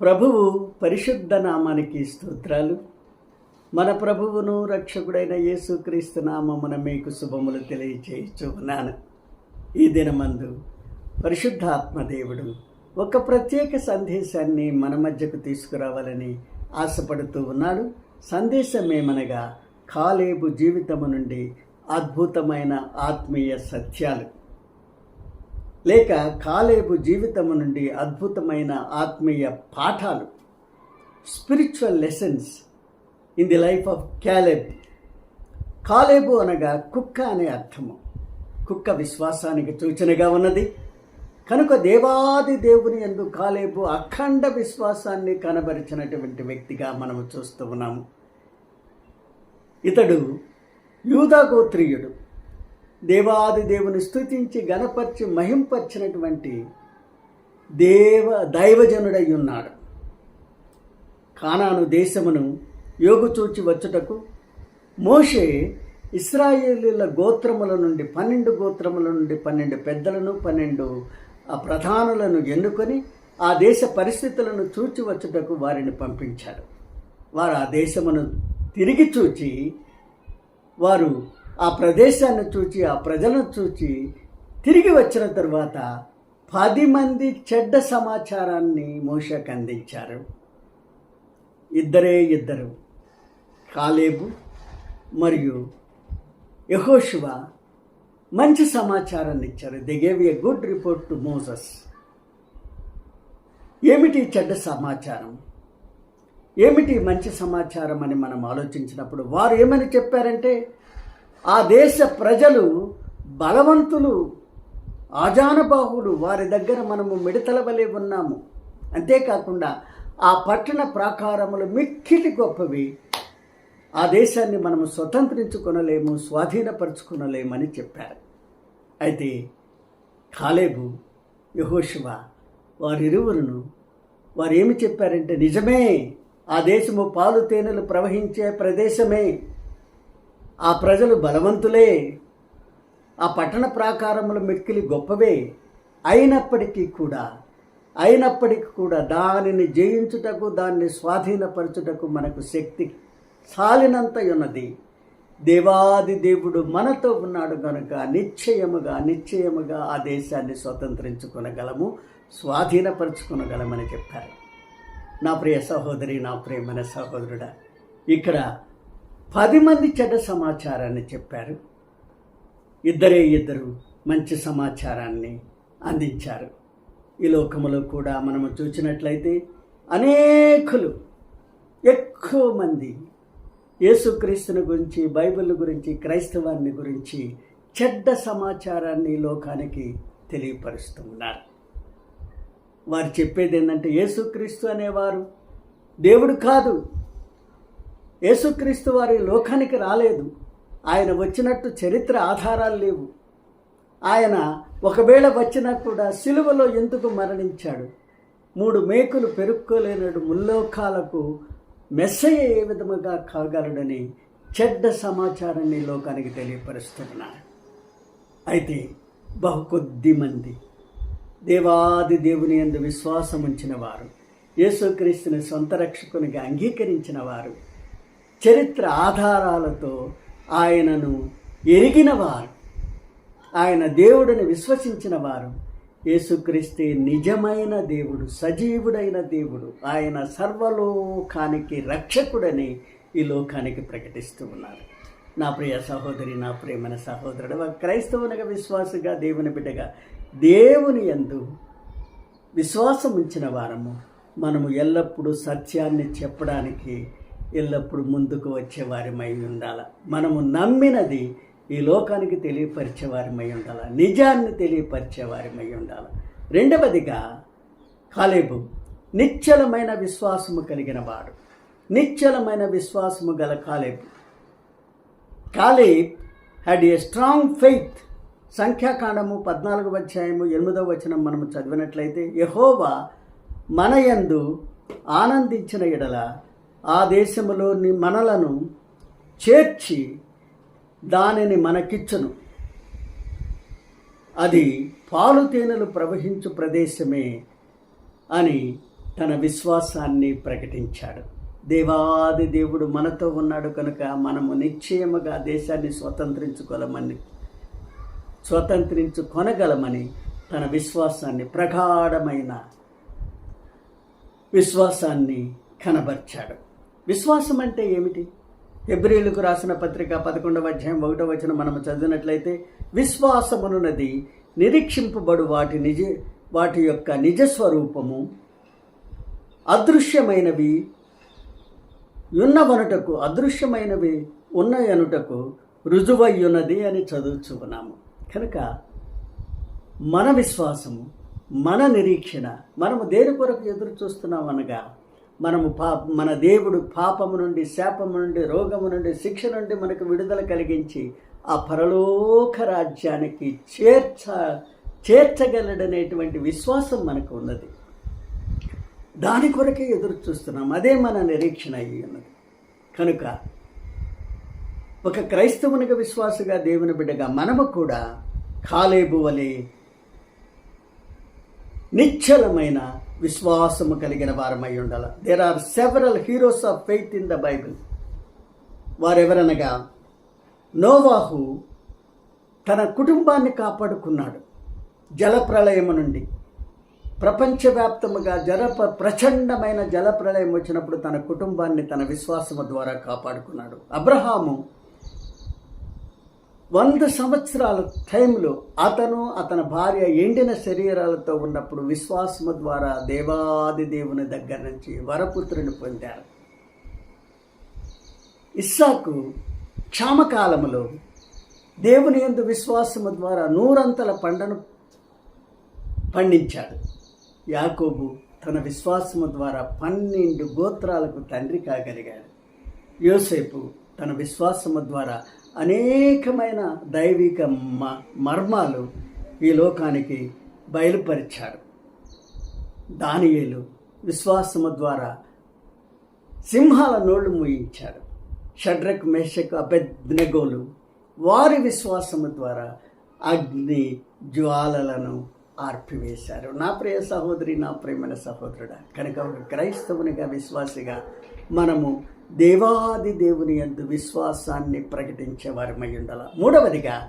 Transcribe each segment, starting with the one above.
ప్రభువు పరిశుద్ధ నామానికి స్తోత్రాలు. మన ప్రభువును రక్షకుడైన యేసుక్రీస్తు నామమున మీకు శుభములు తెలియచేయుచున్నాను ఈ దినమందు పరిశుద్ధాత్మదేవుడు ఒక ప్రత్యేక సందేశాన్ని మన మధ్యకు తీసుకురావాలని ఆశపడుతూ ఉన్నాడు. సందేశం ఏమనగా కాలేబు జీవితము నుండి అద్భుతమైన ఆత్మీయ సత్యాలు. లేక కాలేబు జీవితము నుండి అద్భుతమైన ఆత్మీయ పాఠాలు spiritual lessons in the life of Caleb Caleb అనగా కుక్క అనే అర్థము. కుక్క విశ్వాసానికి సూచనగా ఉన్నది. కనుక దేవాది దేవుని ఎందు కాలేబు అఖండ విశ్వాసాన్ని కనబరిచినటువంటి వ్యక్తిగా మనము చూస్తూ ఉన్నాము. ఇతడు యూదా గోత్రీయుడు. దేవాది దేవుని స్థుతించి గణపరిచి మహింపరిచినటువంటి దేవ దైవజనుడై ఉన్నాడు. కానాను దేశమును యోగుచూచి వచ్చుటకు మోషే ఇస్రాయేలీల గోత్రముల నుండి పన్నెండు గోత్రముల నుండి పన్నెండు పెద్దలను పన్నెండు ఆ ప్రధానులను ఎన్నుకొని ఆ దేశ పరిస్థితులను చూచి వచ్చుటకు వారిని పంపించాడు. వారు ఆ దేశమును తిరిగి చూచి వారు ఆ ప్రదేశాన్ని చూచి ఆ ప్రజలను చూచి తిరిగి వచ్చిన తర్వాత పది మంది చెడ్డ సమాచారాన్ని మోషకు అందించారు. ఇద్దరే ఇద్దరు. కాలేబు మరియు యహోశివ మంచి సమాచారాన్ని ఇచ్చారు. They gave a good report to Moses ఏమిటి చెడ్డ సమాచారం? ఏమిటి మంచి సమాచారం అని మనం ఆలోచించినప్పుడు వారు ఏమని చెప్పారంటే ఆ దేశ ప్రజలు బలవంతులు ఆజానుబాహులు. వారి దగ్గర మనము మిడతల వలె ఉన్నాము. అంతేకాకుండా ఆ పట్టణ ప్రాకారములు మిక్కిటి గొప్పవి. ఆ దేశాన్ని మనము స్వతంత్రించుకొనలేము స్వాధీనపరచుకొనలేమని చెప్పారు. అయితే కాలేబు యహోశివ వారిరువురును వారు ఏమి చెప్పారంటే నిజమే ఆ దేశము పాలు తేనెలు ప్రవహించే ప్రదేశమే. ఆ ప్రజలు బలవంతులే. ఆ పట్టణ ప్రాకారముల మెక్కిలి గొప్పవే. అయినప్పటికీ కూడా అయినప్పటికీ కూడా దానిని జయించుటకు దాన్ని స్వాధీనపరచుటకు మనకు శక్తి సాలినంత ఉన్నది దేవాది దేవుడు మనతో ఉన్నాడు కనుక నిశ్చయముగా నిశ్చయముగా ఆ దేశాన్ని స్వతంత్రించుకునగలము స్వాధీనపరచుకునగలమని చెప్పారు. నా ప్రియ సహోదరి నా ప్రియమైన సహోదరుడా ఇక్కడ పది మంది చెడ్డ సమాచారాన్ని చెప్పారు. ఇద్దరే ఇద్దరు మంచి సమాచారాన్ని అందించారు. ఈ లోకములో కూడా మనము చూసినట్లయితే అనేకులు ఎక్కువ మంది యేసుక్రీస్తుని గురించి బైబిల్ గురించి క్రైస్తవాన్ని గురించి చెడ్డ సమాచారాన్ని ఈ లోకానికి తెలియపరుస్తున్నారు వారు చెప్పేది ఏంటంటే యేసుక్రీస్తు అనేవారు దేవుడు కాదు. యేసుక్రీస్తు వారి లోకానికి రాలేదు. ఆయన వచ్చినట్టు చరిత్ర ఆధారాలు లేవు. ఆయన ఒకవేళ వచ్చినా కూడా సిలువలో ఎందుకు మరణించాడు? మూడు మేకులు పెరుక్కోలేనడు ముల్లోకాలకు మెస్సయ్య ఏ విధముగా కాగలడని చెడ్డ సమాచారాన్ని లోకానికి తెలియపరుస్తున్నారు అయితే బహు కొద్ది మంది దేవాది దేవుని ఎందు విశ్వాసం ఉంచిన వారు యేసుక్రీస్తుని సొంత రక్షకునిగా అంగీకరించిన వారు చరిత్ర ఆధారాలతో ఆయనను ఎరిగినవారు ఆయన దేవుడిని విశ్వసించిన వారు. యేసుక్రీస్తే నిజమైన దేవుడు సజీవుడైన దేవుడు. ఆయన సర్వలోకానికి రక్షకుడని ఈ లోకానికి ప్రకటిస్తూ ఉన్నారు. నా ప్రియ సహోదరి నా ప్రియమైన సహోదరుడు క్రైస్తవునిగా విశ్వాసగా దేవుని బిడ్డగా దేవుని యందు విశ్వాసం ఉంచిన వారము. మనము ఎల్లప్పుడూ సత్యాన్ని చెప్పడానికి ఎల్లప్పుడు ముందుకు వచ్చేవారిమై ఉండాలి. మనము నమ్మినది ఈ లోకానికి తెలియపరిచేవారిమై ఉండాలి. నిజాన్ని తెలియపరిచేవారిమై ఉండాలి. రెండవదిగా కాలేబు నిశ్చలమైన విశ్వాసము కలిగిన వాడు. నిశ్చలమైన విశ్వాసము గల Caleb. Caleb had a strong faith సంఖ్యాకాండము పద్నాలుగు అధ్యాయము ఎనిమిదవ వచనం మనము చదివినట్లయితే యహోవా మనయందు ఆనందించిన ఎడల ఆ దేశములోని మనలను చేర్చి దానిని మనకిచ్చును. అది పాలు తేనెలు ప్రవహించు ప్రదేశమే అని తన విశ్వాసాన్ని ప్రకటించాడు. దేవాది దేవుడు మనతో ఉన్నాడు కనుక మనము నిశ్చయముగా దేశాన్ని స్వతంత్రించుకోగలమని స్వతంత్రించుకొనగలమని తన విశ్వాసాన్ని ప్రగాఢమైన విశ్వాసాన్ని కనబర్చాడు. విశ్వాసం అంటే ఏమిటి? హెబ్రిలకు రాసిన పత్రిక పదకొండవ అధ్యాయం ఒకటో వచ్చిన మనం చదివినట్లయితే విశ్వాసమునున్నది నిరీక్షింపబడు వాటి నిజ వాటి యొక్క నిజస్వరూపము అదృశ్యమైనవి ఉన్నవనుటకు అదృశ్యమైనవి ఉన్నయనుటకు రుజువయ్యున్నది అని చదువుచున్నాము. కనుక మన విశ్వాసము మన నిరీక్షణ మనము దేని కొరకు ఎదురు చూస్తున్నాం అనగా మనము పా మన దేవుడు పాపము నుండి శాపము నుండి రోగము నుండి శిక్ష నుండి మనకు విడుదల కలిగించి ఆ పరలోక రాజ్యానికి చేర్చ చేర్చగలడనేటువంటి విశ్వాసం మనకు ఉన్నది. దాని కొరకే ఎదురు చూస్తున్నాం. అదే మన నిరీక్షణ అయ్యి ఉన్నది. కనుక ఒక క్రైస్తవునిగా విశ్వాసగా దేవుని బిడ్డగా మనము కూడా కాలేబు వలె నిశ్చలమైన విశ్వాసము కలిగిన వారమై ఉండాల. There are several heroes of faith in the Bible వారెవరనగా నోవాహు తన కుటుంబాన్ని కాపాడుకున్నాడు. జలప్రళయము నుండి. ప్రపంచవ్యాప్తముగా జల ప్రచండమైన జలప్రళయం వచ్చినప్పుడు తన కుటుంబాన్ని తన విశ్వాసము ద్వారా కాపాడుకున్నాడు. అబ్రహాము వంద సంవత్సరాల టైంలో అతను అతని భార్య ఎండిన శరీరాలతో ఉన్నప్పుడు విశ్వాసము ద్వారా దేవాది దేవుని దగ్గర నుంచి వరపుత్రుని పొందారు. ఇస్సాకు క్షామకాలములో దేవుని ఎందు విశ్వాసము ద్వారా నూరంతల పంటను పండించాడు. యాకోబు తన విశ్వాసము ద్వారా పన్నెండు గోత్రాలకు తండ్రి కాగలిగాడు. యోసేపు తన విశ్వాసము ద్వారా అనేకమైన దైవిక మ మర్మాలు ఈ లోకానికి బయలుపరిచారు. దానియేలు విశ్వాసము ద్వారా సింహాల నోళ్ళు మూయించారు. షడ్రక్ మేషక్ అభెజ్ఞగోలు వారి విశ్వాసము ద్వారా అగ్ని జ్వాలలను ఆర్పివేశారు. నా ప్రియ సహోదరి నా ప్రేమైన సహోదరుడా కనుక ఒక క్రైస్తవునిగా విశ్వాసిగా మనము దేవాది దేవుని ఎందు విశ్వాసాన్ని ప్రకటించే వారమై ఉండాల మూడవదిగా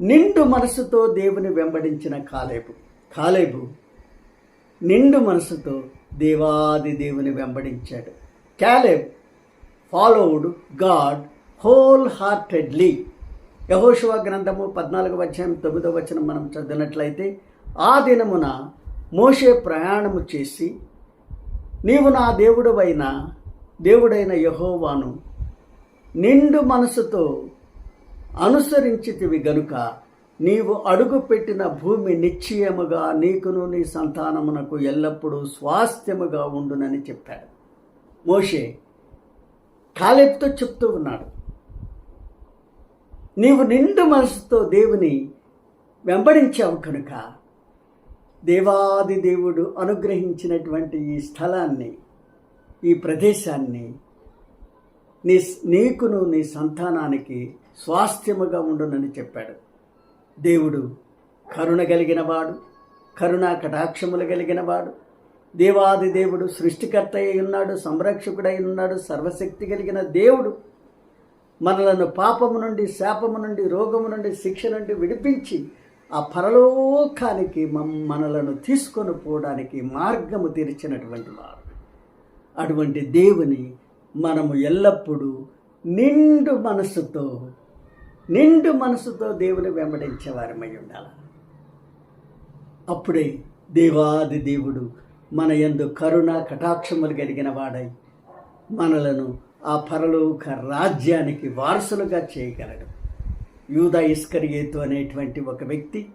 నిండు మనసుతో దేవుని వెంబడించిన కాలేబు. కాలేబు నిండు మనసుతో దేవాది దేవుని వెంబడించాడు. Caleb followed God whole heartedly యహోశివ గ్రంథము పద్నాలుగవ అధ్యాయం తొమ్మిదవ వచనం మనం చదివినట్లయితే ఆ దినమున మోషే ప్రయాణము చేసి నీవు నా దేవుడు అయినా దేవుడైన యహోవాను నిండు మనసుతో అనుసరించితివి గనుక నీవు అడుగుపెట్టిన భూమి నిశ్చయముగా నీకును నీ సంతానమునకు ఎల్లప్పుడూ స్వాస్థ్యముగా ఉండునని చెప్పాడు. మోషే కాలెత్తో చెప్తూ ఉన్నాడు. నీవు నిండు మనసుతో దేవుని వెంబడించావు కనుక దేవాది దేవుడు అనుగ్రహించినటువంటి ఈ స్థలాన్ని ఈ ప్రదేశాన్ని నీ నీకును నీ సంతానానికి స్వాస్థ్యముగా ఉండునని చెప్పాడు. దేవుడు కరుణ కలిగినవాడు కరుణా కటాక్షములు కలిగినవాడు దేవాది దేవుడు సృష్టికర్త అయి ఉన్నాడు సంరక్షకుడై ఉన్నాడు సర్వశక్తి కలిగిన దేవుడు. మనలను పాపము నుండి శాపము నుండి రోగము నుండి శిక్ష నుండి విడిపించి ఆ పరలోకానికి మనలను తీసుకొని పోవడానికి మార్గము తెరిచినటువంటి వాడు. అటువంటి దేవుని మనము ఎల్లప్పుడూ నిండు మనసుతో నిండు మనసుతో దేవుని వెంబడించేవారమై ఉండాలి. అప్పుడే దేవాది దేవుడు మన యందు కరుణ కటాక్షములు కలిగిన వాడై మనలను ఆ పరలోక రాజ్యానికి వారసులుగా చేయగలడు. యూదా ఇస్కరియేతు అనేటువంటి ఒక వ్యక్తి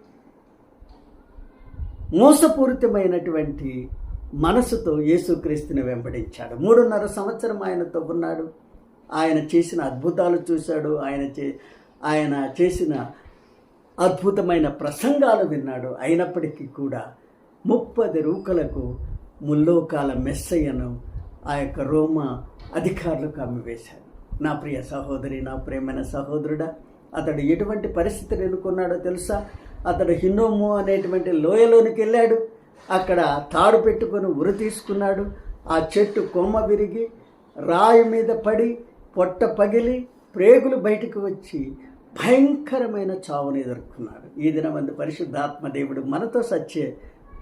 మోసపూరితమైనటువంటి మనసుతో యేసుక్రీస్తుని వెంబడించాడు. మూడున్నర సంవత్సరం ఆయనతో ఉన్నాడు. ఆయన చేసిన అద్భుతాలు చూశాడు. ఆయన చే ఆయన చేసిన అద్భుతమైన ప్రసంగాలు విన్నాడు. అయినప్పటికీ కూడా ముప్పది రూకలకు ముల్లోకాల మెస్సయ్యను ఆ యొక్క రోమ అధికారులకు అమ్మివేశాడు నా ప్రియ సహోదరి నా ప్రేమైన సహోదరుడా అతడు ఎటువంటి పరిస్థితులు ఎన్నుకున్నాడో తెలుసా? అతడు హిన్నోము అనేటువంటి లోయలోనికి వెళ్ళాడు. అక్కడ తాడు పెట్టుకొని ఉరి తీసుకున్నాడు. ఆ చెట్టు కొమ్మ విరిగి రాయి మీద పడి పొట్ట పగిలి ప్రేగులు బయటకు వచ్చి భయంకరమైన చావును ఎదుర్కొన్నాడు ఈ దినమందు పరిశుద్ధాత్మ దేవుడు మనతో సత్య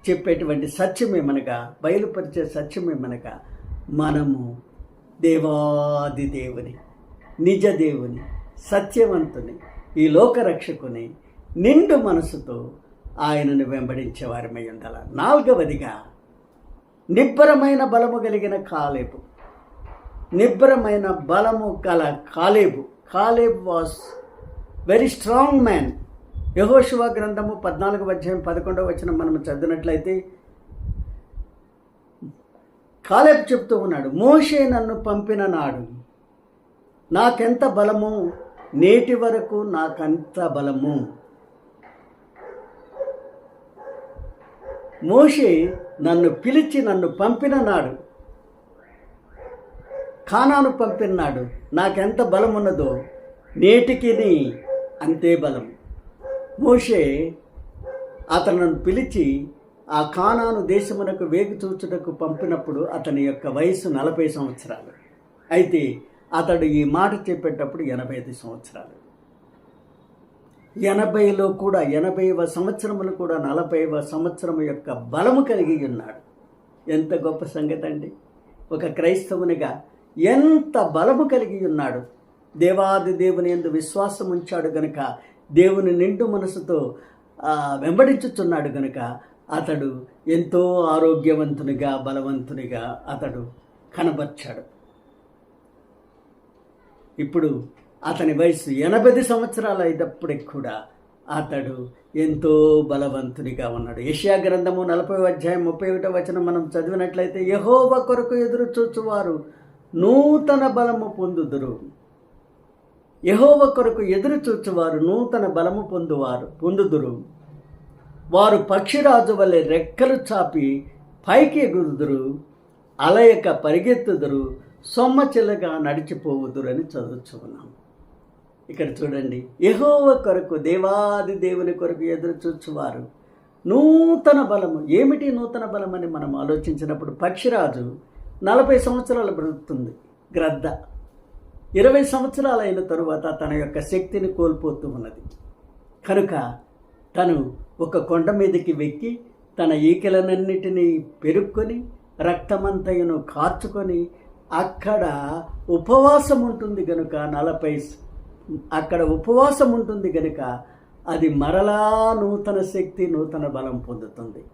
చెప్పేటువంటి సత్యమేమనగా బయలుపరిచే సత్యమేమనగా మనము దేవాది దేవుని నిజ దేవుని సత్యవంతుని ఈ లోకరక్షకుని నిండు మనసుతో ఆయనను వెంబడించే వారమై ఉండాల. నాలుగవదిగా నిబ్బరమైన బలము కలిగిన కాలేబు. నిబ్బరమైన బలము గల Caleb. Caleb was very strong man. యహోశివ గ్రంథము పద్నాలుగు అధ్యాయం పదకొండవ వచ్చిన మనం చదివినట్లయితే కాలేబ్ చెప్తూ ఉన్నాడు మోషే నన్ను పంపిన నాడు నాకెంత బలము? నేటి వరకు నాకంత బలము. మోషే నన్ను పిలిచి నన్ను పంపిన నాడు కానాను పంపినాడు నాకెంత బలం ఉన్నదో నేటికి అంతే బలం. మోషే అతను పిలిచి ఆ కానాను దేశమునకు వేగు చూచుటకు పంపినప్పుడు అతని యొక్క వయసు నలభై సంవత్సరాలు. అయితే అతడు ఈ మాట చెప్పేటప్పుడు ఎనభై ఐదు సంవత్సరాలు. ఎనభైలో కూడా ఎనభైవ సంవత్సరములు కూడా నలభైవ సంవత్సరం యొక్క బలము కలిగి ఉన్నాడు. ఎంత గొప్ప సంగతి అండి. ఒక క్రైస్తవునిగా ఎంత బలము కలిగి ఉన్నాడు. దేవాది దేవుని ఎందు విశ్వాసం ఉంచాడు గనుక దేవుని నిండు మనసుతో వెంబడించుచున్నాడు గనుక అతడు ఎంతో ఆరోగ్యవంతునిగా బలవంతునిగా అతడు కనబర్చాడు. ఇప్పుడు అతని వయసు ఎనభై సంవత్సరాలు అయినప్పటికి కూడా అతడు ఎంతో బలవంతునిగా ఉన్నాడు. యెషయా గ్రంథము నలభై అధ్యాయం ముప్పై ఒకటో వచనం మనం చదివినట్లయితే యహోవ కొరకు ఎదురు చూచువారు నూతన బలము పొందుదురు. యహోవ కొరకు ఎదురు చూచువారు నూతన బలము పొందువారు పొందుదురు. వారు పక్షిరాజు వలె రెక్కలు చాపి పైకి ఎగురుదురు అలయక పరిగెత్తుదురు సొమ్మచిల్లగా నడిచిపోవుదురు అని చదువుచున్నాం. ఇక్కడ చూడండి. యహోవ కొరకు దేవాది దేవుని కొరకు ఎదురు చూచువారు. నూతన బలము. ఏమిటి నూతన బలం అని మనం ఆలోచించినప్పుడు? పక్షిరాజు నలభై సంవత్సరాలు బ్రతుకుతుంది. గ్రద్ద. ఇరవై సంవత్సరాలు అయిన తరువాత తన యొక్క శక్తిని కోల్పోతూ ఉన్నది. కనుక తను ఒక కొండ మీదకి వెక్కి తన ఈకలనన్నిటినీ పెరుక్కొని రక్తమంతయును కార్చుకొని అక్కడ ఉపవాసం ఉంటుంది కనుక నలభై అక్కడ ఉపవాసం ఉంటుంది గనుక అది మరలా నూతన శక్తి నూతన బలం పొందుతుంది.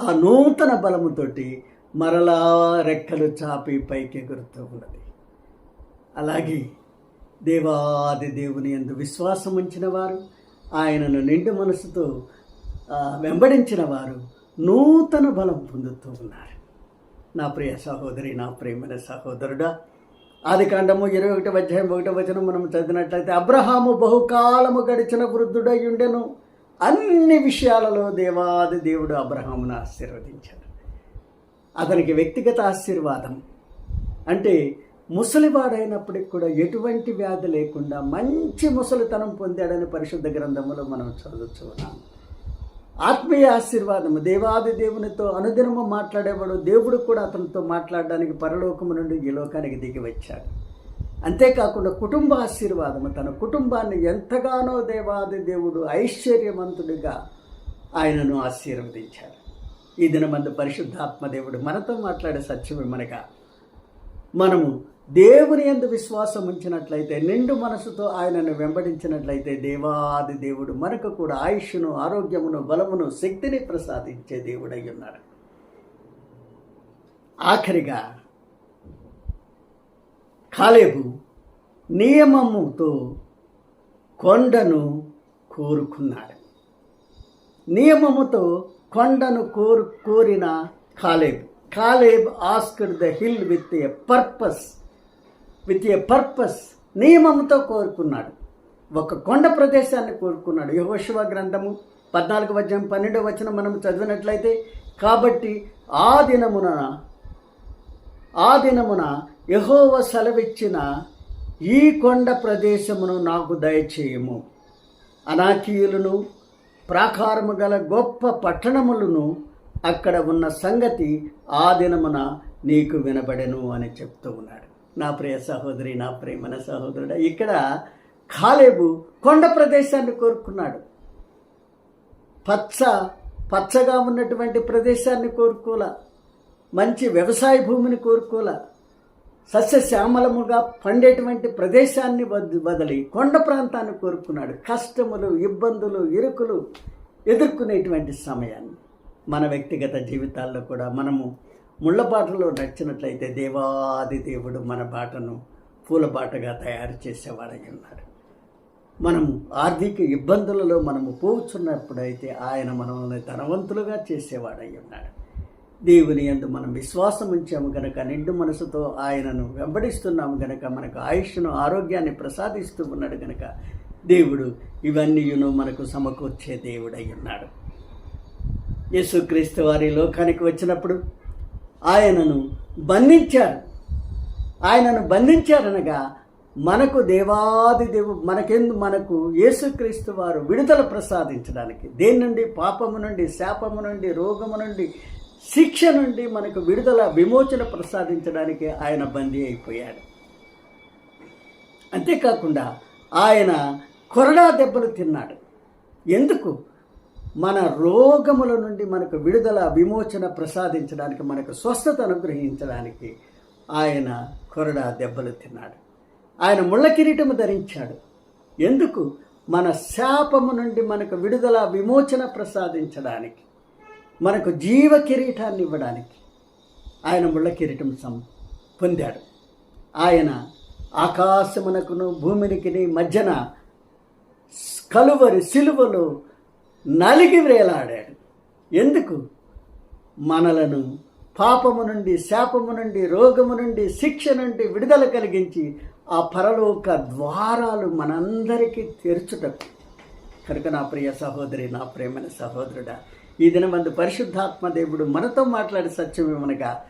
ఆ నూతన బలముతోటి మరలా రెక్కలు చాపి పైకి ఎగురుతూ ఉన్నది. అలాగే దేవాది దేవుని ఎందు విశ్వాసం ఉంచిన వారు ఆయనను నిండు మనసుతో వెంబడించిన వారు నూతన బలం పొందుతూ ఉన్నారు. నా ప్రియ సహోదరి నా ప్రేమైన సహోదరుడా ఆది కాండము ఇరవై ఒకటి అధ్యాయం ఒకటో వచనం మనం చదివినట్లయితే అబ్రహాము బహుకాలము గడిచిన వృద్ధుడై ఉండెను అన్ని విషయాలలో దేవాది దేవుడు అబ్రహామును ఆశీర్వదించాడు. అతనికి వ్యక్తిగత ఆశీర్వాదం. అంటే ముసలివాడైనప్పటికి కూడా ఎటువంటి వ్యాధి లేకుండా మంచి ముసలితనం పొందాడని పరిశుద్ధ గ్రంథములో మనం చదువుతున్నాము ఆత్మీయ ఆశీర్వాదము దేవాది దేవునితో అనుదినము మాట్లాడేవాడు దేవుడు కూడా అతనితో మాట్లాడడానికి పరలోకము నుండి ఈ లోకానికి దిగి వచ్చాడు. అంతేకాకుండా కుటుంబ ఆశీర్వాదము తన కుటుంబాన్ని ఎంతగానో దేవాది దేవుడు ఐశ్వర్యవంతుడిగా ఆయనను ఆశీర్వదించాడు. ఈ దినమందు పరిశుద్ధాత్మ దేవుడు మనతో మాట్లాడే సత్యమే మనగా మనము దేవుని ఎందు విశ్వాసం ఉంచినట్లయితే నిండు మనసుతో ఆయనను వెంబడించినట్లయితే దేవాది దేవుడు మనకు కూడా ఆయుష్ను ఆరోగ్యమును బలమును శక్తిని ప్రసాదించే దేవుడై ఉన్నాడు ఆఖరిగా కాలేబు నియమముతో కొండను కోరుకున్నాడు. నియమముతో కొండను కోరు కోరిన Caleb. Caleb asked the hill with a purpose. With a purpose నియమంతో కోరుకున్నాడు. ఒక కొండ ప్రదేశాన్ని కోరుకున్నాడు. యహోశివ గ్రంథము పద్నాలుగు వచనం పన్నెండవ వచనం మనం చదివినట్లయితే కాబట్టి ఆ దినమున ఆ దినమున యహోవ సెలవిచ్చిన ఈ కొండ ప్రదేశమును నాకు దయచేయము. అనాకీయులను ప్రాకారము గల గొప్ప పట్టణములను అక్కడ ఉన్న సంగతి ఆ దినమున నీకు వినబడెను అని చెప్తూ ఉన్నాడు. నా ప్రియ సహోదరి నా ప్రేమన సహోదరుడు ఇక్కడ కాలేబు కొండ ప్రదేశాన్ని కోరుకున్నాడు. పచ్చ పచ్చగా ఉన్నటువంటి ప్రదేశాన్ని కోరుకోల మంచి వ్యవసాయ భూమిని కోరుకోల సస్యశ్యామలముగా పండేటువంటి ప్రదేశాన్ని వద్- వదిలి కొండ ప్రాంతాన్ని కోరుకున్నాడు. కష్టములు ఇబ్బందులు ఇరుకులు ఎదుర్కొనేటువంటి సమయాన్ని మన వ్యక్తిగత జీవితాల్లో కూడా మనము ముళ్ళ పాటలో నచ్చినట్లయితే దేవాది దేవుడు మన బాటను పూల పాటగా తయారు చేసేవాడై ఉన్నారు మనము ఆర్థిక ఇబ్బందులలో మనము పోచున్నప్పుడైతే ఆయన మనల్ని ధనవంతులుగా చేసేవాడై ఉన్నాడు. దేవుని అందు మనం విశ్వాసం ఉంచాము గనక నిండు మనసుతో ఆయనను వెంబడిస్తున్నాము గనక మనకు ఆయుష్ను ఆరోగ్యాన్ని ప్రసాదిస్తూ ఉన్నాడు గనక దేవుడు ఇవన్నీయును మనకు సమకూర్చే దేవుడై ఉన్నాడు. యేసుక్రీస్తు వారి లోకానికి వచ్చినప్పుడు ఆయనను బంధించారు. ఆయనను బంధించారనగా మనకు దేవాది దేవు మనకెందు మనకు యేసుక్రీస్తు వారు విడుదల ప్రసాదించడానికి దేని నుండి? పాపము నుండి శాపము నుండి రోగము నుండి శిక్ష నుండి మనకు విడుదల విమోచన ప్రసాదించడానికి ఆయన బందీ అయిపోయాడు. అంతేకాకుండా ఆయన కొరడా దెబ్బలు తిన్నాడు. ఎందుకు? మన రోగముల నుండి మనకు విడుదల విమోచన ప్రసాదించడానికి మనకు స్వస్థత అనుగ్రహించడానికి ఆయన కొరడా దెబ్బలు తిన్నాడు. ఆయన ముళ్ళ కిరీటము ధరించాడు. ఎందుకు? మన శాపము నుండి మనకు విడుదల విమోచన ప్రసాదించడానికి మనకు జీవ కిరీటాన్ని ఇవ్వడానికి ఆయన ముళ్ళ కిరీటం సం పొందాడు. ఆయన ఆకాశమునకును భూమినికి మధ్యన కలువరి సిలువలో నలిగి వేలాడాడు. ఎందుకు? మనలను పాపము నుండి శాపము నుండి రోగము నుండి శిక్ష నుండి విడుదల కలిగించి ఆ పరలోక ద్వారాలు మనందరికీ తెరుచుటకు. కనుక నా ప్రియ సహోదరి నా ప్రేమైన సహోదరుడా ఈ దినమందు పరిశుద్ధాత్మ దేవుడు మనతో మాట్లాడే సత్యం ఏమనగా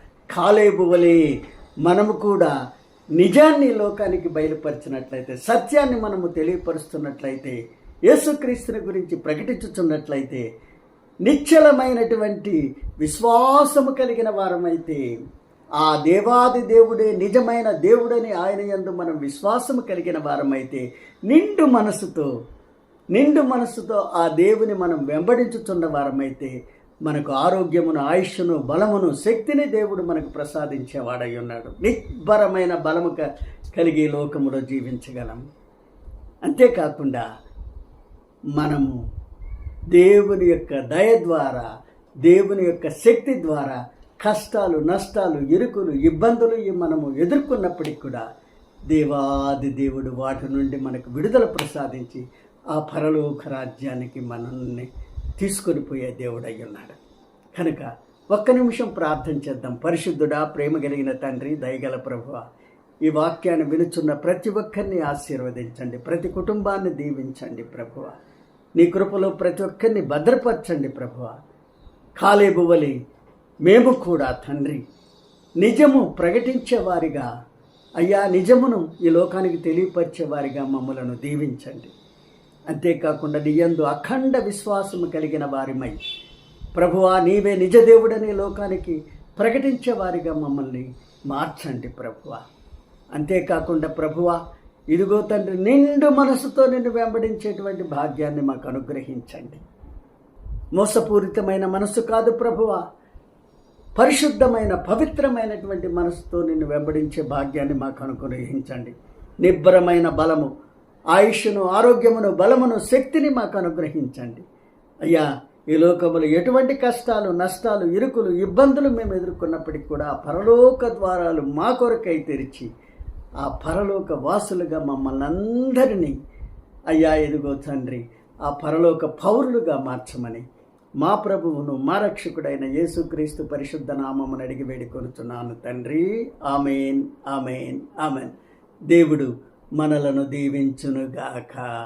వలె మనము కూడా నిజాన్ని లోకానికి బయలుపరిచినట్లయితే సత్యాన్ని మనము తెలియపరుస్తున్నట్లయితే యేసుక్రీస్తుని గురించి ప్రకటించుచున్నట్లయితే నిశ్చలమైనటువంటి విశ్వాసము కలిగిన వారమైతే ఆ దేవాది దేవుడే నిజమైన దేవుడని ఆయన యందు మనం విశ్వాసము కలిగిన వారమైతే నిండు మనసుతో నిండు మనస్సుతో ఆ దేవుని మనం వెంబడించుతున్న వారమైతే మనకు ఆరోగ్యమును ఆయుష్ను బలమును శక్తిని దేవుడు మనకు ప్రసాదించేవాడై ఉన్నాడు. నిబ్బరమైన బలము క- కలిగి లోకములో జీవించగలం. అంతేకాకుండా మనము దేవుని యొక్క దయ ద్వారా దేవుని యొక్క శక్తి ద్వారా కష్టాలు నష్టాలు ఇరుకులు ఇబ్బందులు ఈ మనము ఎదుర్కొన్నప్పటికి కూడా దేవాది దేవుడు వాటి నుండి మనకు విడుదల ప్రసాదించి ఆ పరలోక రాజ్యానికి మనల్ని తీసుకొని పోయే దేవుడై ఉన్నాడు. కనుక ఒక్క నిమిషం ప్రార్థన చేద్దాం. పరిశుద్ధుడా ప్రేమ కలిగిన తండ్రి దయగల ప్రభువ ఈ వాక్యాన్ని వినుచున్న ప్రతి ఒక్కరిని ఆశీర్వదించండి. ప్రతి కుటుంబాన్ని దీవించండి ప్రభువ. నీ కృపలో ప్రతి ఒక్కరిని భద్రపరచండి ప్రభువ. కాలేబువలి మేము కూడా తండ్రి. నిజము ప్రకటించేవారిగా అయ్యా నిజమును ఈ లోకానికి తెలియపరిచేవారిగా మమ్మలను దీవించండి. అంతేకాకుండా నీయందు అఖండ విశ్వాసము కలిగిన వారిమై ప్రభువా నీవే నిజదేవుడనే లోకానికి ప్రకటించేవారిగా మమ్మల్ని మార్చండి ప్రభువా. అంతేకాకుండా ప్రభువా ఇదిగో తండ్రి నిండు మనసుతో నిన్ను వెంబడించేటువంటి భాగ్యాన్ని మాకు అనుగ్రహించండి. మోసపూరితమైన మనసు కాదు ప్రభువ. పరిశుద్ధమైన పవిత్రమైనటువంటి మనసుతో నిన్ను వెంబడించే భాగ్యాన్ని మాకు అనుగ్రహించండి. నిబ్బరమైన బలము ఆయుష్ను ఆరోగ్యమును బలమును శక్తిని మాకు అనుగ్రహించండి. అయ్యా ఈ లోకములు ఎటువంటి కష్టాలు నష్టాలు ఇరుకులు ఇబ్బందులు మేము ఎదుర్కొన్నప్పటికీ కూడా పరలోక ద్వారాలు మా కొరకై తెరిచి ఆ పరలోక వాసులుగా మమ్మల్ని అందరినీ అయ్యా ఎదుగో తండ్రి ఆ పరలోక పౌరులుగా మార్చమని మా ప్రభువును మా రక్షకుడైన యేసుక్రీస్తు పరిశుద్ధ నామమును అడిగి వేడుకొనుచున్నాను తండ్రి. Amen amen amen. దేవుడు మనలను దీవించునుగాక.